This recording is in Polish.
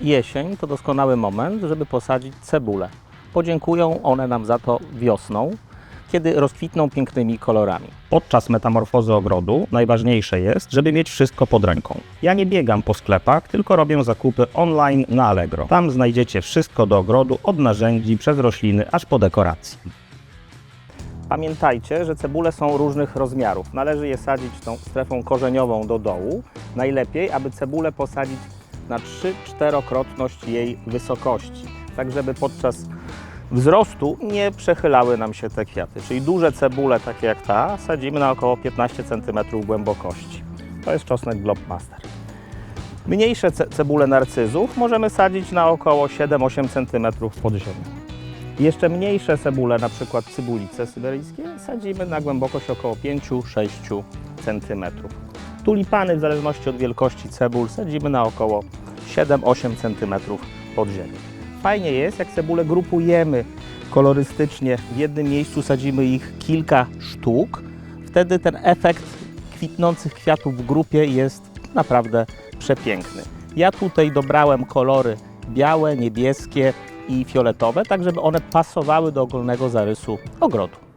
Jesień to doskonały moment, żeby posadzić cebulę. Podziękują one nam za to wiosną, kiedy rozkwitną pięknymi kolorami. Podczas metamorfozy ogrodu najważniejsze jest, żeby mieć wszystko pod ręką. Ja nie biegam po sklepach, tylko robię zakupy online na Allegro. Tam znajdziecie wszystko do ogrodu, od narzędzi przez rośliny aż po dekoracje. Pamiętajcie, że cebule są różnych rozmiarów. Należy je sadzić tą strefą korzeniową do dołu. Najlepiej, aby cebulę posadzić na 3-4-krotność jej wysokości, tak żeby podczas wzrostu nie przechylały nam się te kwiaty. Czyli duże cebule, takie jak ta, sadzimy na około 15 cm głębokości. To jest czosnek Globmaster. Mniejsze ce- cebule narcyzów możemy sadzić na około 7-8 cm pod ziemią. Jeszcze mniejsze cebule, na przykład cybulice syberyjskie, sadzimy na głębokość około 5-6 cm. Tulipany, w zależności od wielkości cebul, sadzimy na około 7-8 cm pod ziemią. Fajnie jest, jak cebule grupujemy kolorystycznie, w jednym miejscu sadzimy ich kilka sztuk, wtedy ten efekt kwitnących kwiatów w grupie jest naprawdę przepiękny. Ja tutaj dobrałem kolory białe, niebieskie i fioletowe, tak żeby one pasowały do ogólnego zarysu ogrodu.